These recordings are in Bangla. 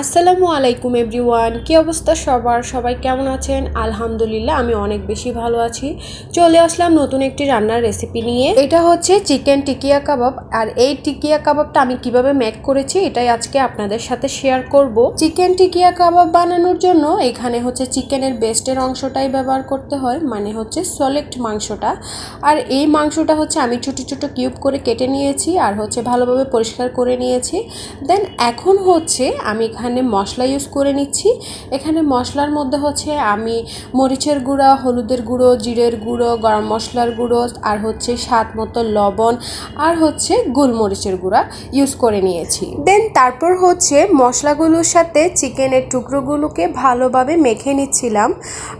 আসসালামু আলাইকুম এভরিওয়ান, কী অবস্থা সবার? সবাই কেমন আছেন? আলহামদুলিল্লাহ, আমি অনেক বেশি ভালো আছি। চলে আসলাম নতুন একটি রান্নার রেসিপি নিয়ে। এটা হচ্ছে চিকেন টিকিয়া কাবাব, আর এই টিকিয়া কাবাবটা আমি কীভাবে মেক করেছি এটাই আজকে আপনাদের সাথে শেয়ার করব। চিকেন টিকিয়া কাবাব বানানোর জন্য এখানে হচ্ছে চিকেনের বেস্টের অংশটাই ব্যবহার করতে হয় মানে হচ্ছে সলেক্ট মাংসটা। আর এই মাংসটা হচ্ছে আমি ছোট ছোট কিউব করে কেটে নিয়েছি, আর হচ্ছে ভালোভাবে পরিষ্কার করে নিয়েছি। দেন এখন হচ্ছে আমি এখানে মশলা ইউজ করে নিচ্ছি। এখানে মশলার মধ্যে হচ্ছে আমি মরিচের গুঁড়া, হলুদের গুঁড়ো, জিরের গুঁড়ো, গরম মশলার গুঁড়ো আর হচ্ছে স্বাদ মতো লবণ আর হচ্ছে গোলমরিচের গুঁড়া ইউজ করে নিয়েছি। দেন তারপর হচ্ছে মশলাগুলোর সাথে চিকেনের টুকরোগুলোকে ভালোভাবে মেখে নিচ্ছিলাম।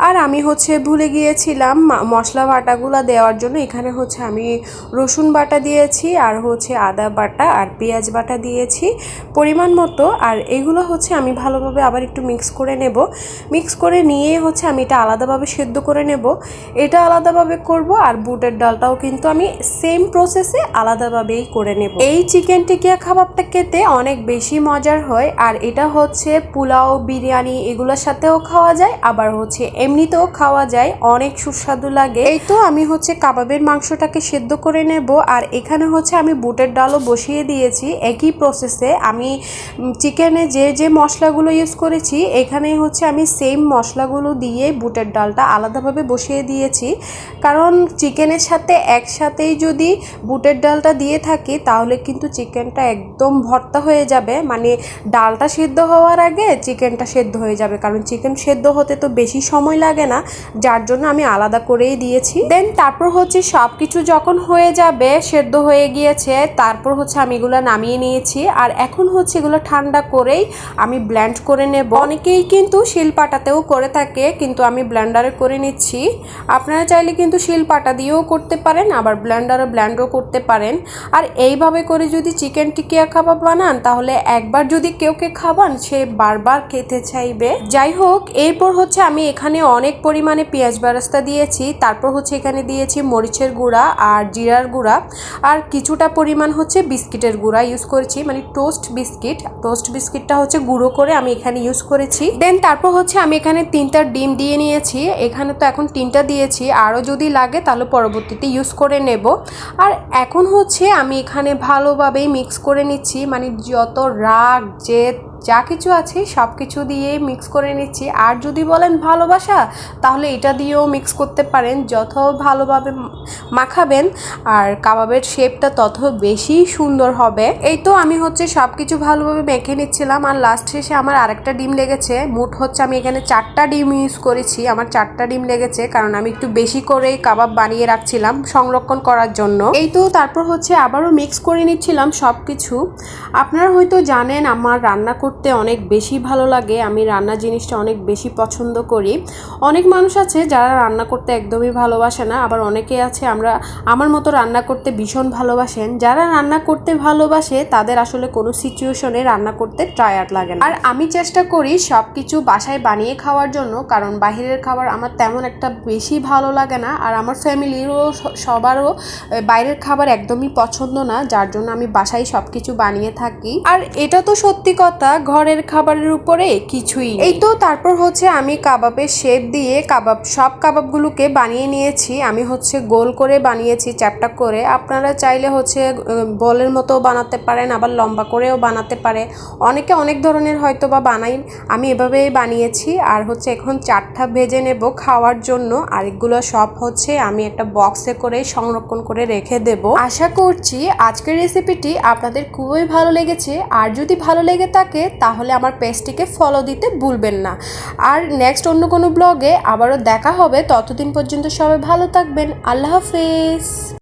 আর আমি হচ্ছে ভুলে গিয়েছিলাম মশলা বাটাগুলো দেওয়ার জন্য এখানে হচ্ছে আমি রসুন বাটা দিয়েছি আর হচ্ছে আদা বাটা আর পেঁয়াজ বাটা দিয়েছি। পরিমাণ মতো আর এগুলো হচ্ছে আমি ভালোভাবে আবার একটু মিক্স করে নেব। মিক্স করে নিয়ে হচ্ছে আমি এটা আলাদাভাবে সেদ্ধ করে নেব। এটা আলাদাভাবে করব আর বুটের ডালটাও কিন্তু আমি সেম প্রসেসে আলাদাভাবেই করে নেব। এই চিকেন টিকিয়া খাবারটা খেতে অনেক বেশি মজার হয়। আর এটা হচ্ছে পোলাও, বিরিয়ানি এগুলোর সাথেও খাওয়া যায়, আবার হচ্ছে এমনিতেও খাওয়া যায়। অনেক সুস্বাদু লাগে। এই তো আমি হচ্ছে কাবাবের মাংসটাকে সেদ্ধ করে নেব। আর এখানে হচ্ছে আমি বুটের ডালও বসিয়ে দিয়েছি। একই প্রসেসে আমি চিকেনে যে যে মশলাগুলো ইউজ করেছি, এখানে হচ্ছে আমি সেম মশলাগুলো দিয়ে বুটের ডালটা আলাদাভাবে বসিয়ে দিয়েছি। কারণ চিকেনের সাথে একসাথেই যদি বুটের ডালটা দিয়ে থাকি, তাহলে কিন্তু চিকেনটা একদম ভর্তা হয়ে যাবে। মানে ডালটা সেদ্ধ হওয়ার আগে চিকেনটা সেদ্ধ হয়ে যাবে। কারণ চিকেন সেদ্ধ হতে তো বেশি সময় লাগে না, যার জন্য আমি আলাদা করেই দিয়েছি। দেন তারপর হচ্ছে সব কিছু যখন হয়ে যাবে, সেদ্ধ হয়ে গিয়েছে, তারপর হচ্ছে আমি এগুলো নামিয়ে নিয়েছি। আর এখন হচ্ছে এগুলো ঠান্ডা করেই আমি ব্ল্যান্ড করে নেব। অনেকেই কিন্তু শিলপাটাতেও করে থাকে, কিন্তু আমি ব্ল্যান্ডারে করে নিচ্ছি। আপনারা চাইলে কিন্তু শিলপাটা দিয়েও করতে পারেন, আবার ব্ল্যান্ডারে ব্ল্যান্ডও করতে পারেন। আর এইভাবে করে যদি চিকেন টিকিয়া খাবার বানান, তাহলে একবার যদি কেউ কে খাবান সে বারবার খেতে চাইবে। যাই হোক, এরপর হচ্ছে আমি এখানে অনেক পরিমাণে পেঁয়াজ বারাস্তা দিয়েছি। তারপর হচ্ছে এখানে দিয়েছি মরিচের গুঁড়া আর জিরার গুঁড়া। আর কিছুটা পরিমাণ হচ্ছে বিস্কিটের গুঁড়া ইউজ করেছি মানে টোস্ট বিস্কিট। টোস্ট বিস্কিটটা হচ্ছে গুঁড়ো করে আমি এখানে ইউজ করেছি। দেন তারপর হচ্ছে আমি এখানে তিনটা ডিম দিয়ে নিয়েছি। এখানে তো এখন তিনটা দিয়েছি। আরও যদি লাগে তাহলে পরবর্তীতে ইউজ করে নেব। আর এখন হচ্ছে আমি এখানে ভালোভাবেই মিক্স করে নিচ্ছি। মানে যত রাগ, জেদ যা কিছু আছে সব কিছু দিয়ে মিক্স করে নিচ্ছি। আর যদি বলেন ভালোবাসা, তাহলে এটা দিয়েও মিক্স করতে পারেন। যত ভালোভাবে মাখাবেন আর কাবাবের শেপটা তত বেশি সুন্দর হবে। এই তো আমি হচ্ছে সব কিছু ভালোভাবে মেখে নিচ্ছিলাম। আর লাস্ট শেষে আমার আরেকটা ডিম লেগেছে। মোট হচ্ছে আমি এখানে চারটা ডিম ইউজ করেছি। আমার চারটা ডিম লেগেছে কারণ আমি একটু বেশি করেই কাবাব বানিয়ে রাখছিলাম সংরক্ষণ করার জন্য। এই তো তারপর হচ্ছে আবারও মিক্স করে নিচ্ছিলাম সব কিছু আপনারা হয়তো জানেন, আমার রান্না করতে অনেক বেশি ভালো লাগে, আমি রান্না জিনিসটা অনেক বেশি পছন্দ করি। অনেক মানুষ আছে যারা রান্না করতে একদমই ভালোবাসে না, আবার অনেকে আছে আমরা, আমার মতো রান্না করতে ভীষণ ভালোবাসেন। যারা রান্না করতে ভালোবাসে, তাদের আসলে কোনো সিচুয়েশনে রান্না করতে টায়ার্ড লাগে না। আর আমি চেষ্টা করি সব কিছু বাসায় বানিয়ে খাওয়ার জন্য, কারণ বাইরের খাবার আমার তেমন একটা বেশি ভালো লাগে না, আর আমার ফ্যামিলিরও সবারও বাইরের খাবার একদমই পছন্দ না, যার জন্য আমি বাসায় সব কিছু বানিয়ে থাকি। আর এটা তো সত্যি কথা ঘরের খাবারের উপরে কিছুই এই তো, তারপর হচ্ছে আমি কাবাবের শেপ দিয়ে কাবাব, সব কাবাবগুলোকে বানিয়ে নিয়েছি। আমি হচ্ছে গোল করে বানিয়েছি, চ্যাপটা করে। আপনারা চাইলে হচ্ছে বলের মতো বানাতে পারেন, আবার লম্বা করেও বানাতে পারে। অনেকে অনেক ধরনের হয়তো বা বানাই আমি এভাবেই বানিয়েছি। আর হচ্ছে এখন চারটা ভেজে নেব খাওয়ার জন্য। আরেকগুলো সব হচ্ছে আমি একটা বক্সে করে সংরক্ষণ করে রেখে দেব। আশা করছি আজকের রেসিপিটি আপনাদের খুবই ভালো লেগেছে। আর যদি ভালো লেগে থাকে তাহলে আমার পেজটিকে ফলো দিতে ভুলবেন না। আর নেক্সট অন্য কোনো ব্লগে আবারও দেখা হবে, ততদিন পর্যন্ত সবাই ভালো থাকবেন। আল্লাহ হাফেজ।